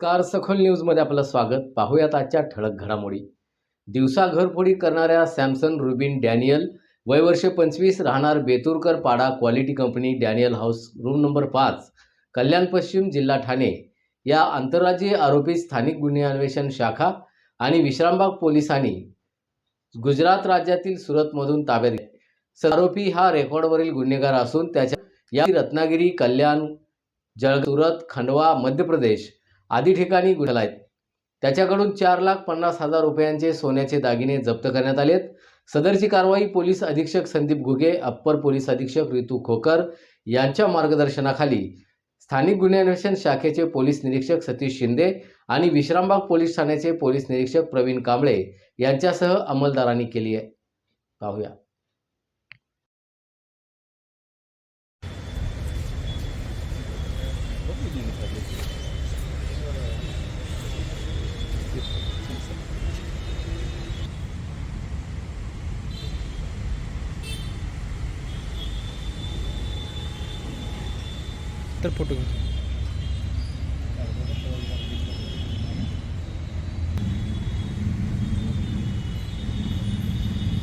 Car सखोल न्यूजमध्ये आपलं स्वागत. पाहूयात आजच्या ठळक घडामोडी. दिवसा घरफोडी करणाऱ्या सॅमसन रुबिन डॅनियल वयवर्ष पंचवीस राहणार Beturkar Pada quality company Daniel house room number पाच कल्याण पश्चिम जिल्हा ठाणे. या आंतरराज्यीय आरोपी स्थानिक गुन्हे अन्वेषण शाखा आणि विश्रामबाग पोलिसांनी गुजरात राज्यातील सुरतमधून ताब्यात घेतले. आरोपी हा रेकॉर्डवरील गुन्हेगार असून त्याच्या या रत्नागिरी कल्याण जळ सुरत खंडवा मध्य प्रदेश आदी ठिकाणी गुन्हे आहेत. त्याच्याकडून चार लाख पन्नास हजार रुपयांचे सोन्याचे दागिने जप्त करण्यात आलेत. सदरची कारवाई पोलीस अधीक्षक संदीप घुगे अप्पर पोलीस अधीक्षक रितू खोकर यांच्या मार्गदर्शनाखाली स्थानिक गुन्हे अन्वेषण शाखेचे पोलीस निरीक्षक सतीश शिंदे आणि विश्रामबाग पोलीस ठाण्याचे पोलीस निरीक्षक प्रवीण कांबळे यांच्यासह अंमलदारांनी केली आहे. पाहूया. तर फोटो घेतो.